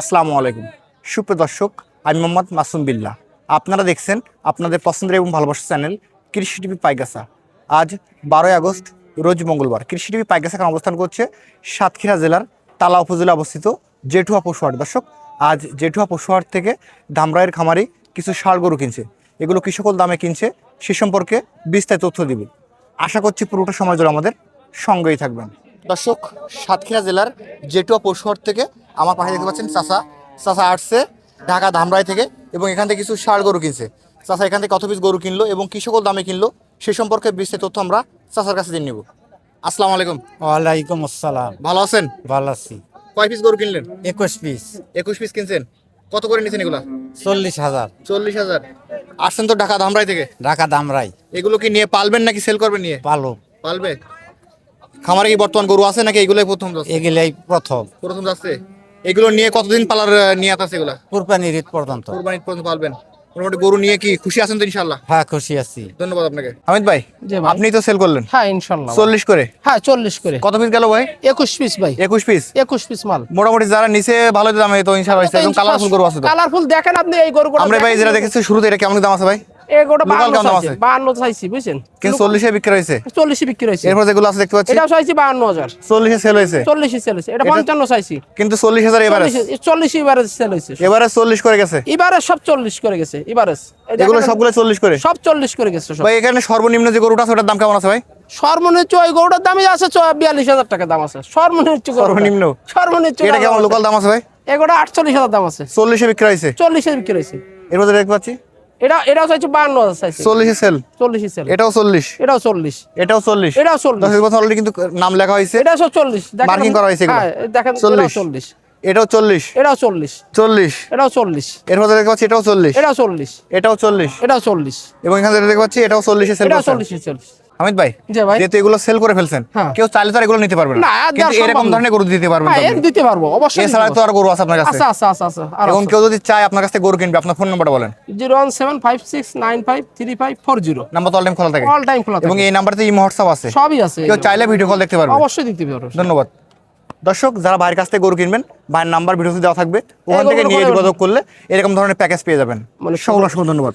আসসালামু আলাইকুম। সুপ্রিয় দর্শক, আমি মোহাম্মদ মাসুম বিল্লাহ। আপনারা দেখছেন আপনাদের পছন্দের এবং ভালোবাসার চ্যানেল কৃষি টিভি পাইগাসা আজ বারোই আগস্ট, রোজ মঙ্গলবার। কৃষি টিভি পাইগাসা খান অবস্থান করছে সাতক্ষীরা জেলার তালা উপজেলা অবস্থিত জেঠুয়া পশুহাট দর্শক, আজ জেঠুয়া পশুহাট থেকে ধামরাইয়ের খামারি কিছু ষাড় গরু কিনছে। এগুলো কৃষকল দামে কিনছে, সে সম্পর্কে বিস্তারিত তথ্য দিব। আশা করছি পুরোটা সময় জুড়ে আমাদের সঙ্গেই থাকবেন। দর্শক সাতক্ষীরা জেলার জেটুয়া পশুহাট থেকে আমার পাশে দেখতে পাচ্ছেন চাষা চাষা আসছে ঢাকা ধামরাই থেকে এবং এখান থেকে কিছু ষাড় গরু কিনছে। চাষা এখান থেকে কত পিস গরু কিনলো এবং কি সকল দামে কিনলো সে সম্পর্কে বিস্তারিত তথ্য আমরা চাষার কাছে দিয়ে নেব। আসসালামু আলাইকুম। ওয়ালাইকুম আসসালাম। ভালো আছেন? ভালো আছি। কয় পিস গরু কিনলেন? একুশ পিস একুশ পিস কিনছেন। কত করে নিছেন এগুলা? চল্লিশ হাজার। চল্লিশ হাজার। আসছেন তো ঢাকা ধামরাই থেকে? ঢাকা দামরাই এগুলো কি নিয়ে পালবেন নাকি সেল করবেন নিয়ে? পালো পালবে? খামারে কি বর্তমান গরু আছে নাকি এগুলোই প্রথম যাচ্ছে? এগুলাই প্রথম। প্রথম যাচ্ছে। এগুলো নিয়ে কতদিন পালার নিয়াত আছে এগুলা? কুরবানির ঈদ পর্যন্ত। কোরবানি পর্যন্ত পালবেন। মোটামুটি গরু নিয়ে কি খুশি আছেন তো ইনশাল্লাহ হ্যাঁ খুশি আছি। ধন্যবাদ আপনাকে। হামিদ ভাই আপনি তো সেল করলেন? হ্যাঁ ইনশাল্লাহ চল্লিশ করে? হ্যাঁ চল্লিশ করে। কত পিস গেল ভাই? একুশ পিস ভাই। একুশ পিস একুশ পিস মাল। মোটামুটি যারা নিচে ভালো দামে তো ইনশাল্লাহ কালারফুল গরু আছে তো। কালারফুল দেখেন আপনি এই গরু আমরা ভাই যেটা দেখেছি শুরুতে এটা কেমন দাম আছে ভাই? বাহান্ন চাইছি বুঝছেন? কিন্তু চল্লিশে বিক্রি হয়েছে? চল্লিশে বিক্রি হয়েছে। এরপর যেগুলো আছে দেখতে পাচ্ছি। এটাও চাইছি বাহান্ন হাজার। চল্লিশে সেল হয়েছে। চল্লিশে সেল হয়েছে। এটা পঞ্চান্ন চাইছি। কিন্তু চল্লিশ হাজার এবারে চল্লিশ এবারে সেল হয়েছে। এবারে চল্লিশ করে গেছে। এবারে সব চল্লিশ করে গেছে এবারে এগুলো সবগুলো চল্লিশ করে। সব চল্লিশ করে গেছে ভাই এখানে সর্বনিম্ন যে গরুটা আছে ওটার দাম কেমন আছে ভাই? সর্বনিম্ন ওই গরুটার দামই আছে বিয়াল্লিশ হাজার টাকা দাম আছে। সর্বনিম্ন গরুটা। সর্বনিম্ন? এটা কেমন লোকাল দাম আছে ভাই? এগুলো আটচল্লিশ হাজার দাম আছে। চল্লিশে বিক্রি হয়েছে। চল্লিশে বিক্রি হয়েছে। এরপর দেখতে পাচ্ছি। এটা এটাও চাইছে বাহান্ন হাজার চাইছে চল্লিশে সেল চল্লিশে সেল এটাও চল্লিশ এটাও চল্লিশ এটাও চল্লিশ এটাও চল্লিশ দশের বছর অলরেডি কিন্তু নাম লেখা হয়েছে এটা সব চল্লিশ দেখেন করা হয়েছে হ্যাঁ, দেখেন চল্লিশ। চল্লিশ এটাও চল্লিশ এটাও চল্লিশ চল্লিশ এটাও চল্লিশ এরপর দেখতে পাচ্ছি এটাও চল্লিশ এটাও চল্লিশ এটাও চল্লিশ এটাও চল্লিশ এবং এখানে দেখতে পাচ্ছি এটাও চল্লিশে সেল এটাও চল্লিশ চল্লিশ হামিদ ভাই। যেহেতু এগুলো সেল করে ফেলছেন হ্যাঁ। কেউ চাইলে তো এগুলো নিতে পারবে না। কিন্তু এরকম ধরনের গরু দিতে পারবেন হ্যাঁ। দিতে পারব অবশ্যই এছাড়া তো আর গরু আছে আপনার কাছে। আচ্ছা আচ্ছা আচ্ছা এবং কেউ যদি চায় আপনার কাছ থেকে গরু কিনবে আপনার ফোন নাম্বারটা বলেন। নাম্বার তো অল টাইম খোলা থাকে। অল টাইম খোলা এবং থাকে। এই নাম্বারতে ইমো হোয়াটসঅ্যাপ আছে। সবই আছে কেউ চাইলে ভিডিও কল দেখতে পারবে। অবশ্যই দিতে পারব। ধন্যবাদ। দর্শক যারা ভাইয়ের কাছ থেকে গরু কিনবেন ভাইয়ের নাম্বার ভিডিওতে দেওয়া থাকবে। ওখান থেকে নিয়ে যোগাযোগ করলে এরকম ধরনের প্যাকেজ পেয়ে যাবেন। মানে সকল অসংখ্য ধন্যবাদ।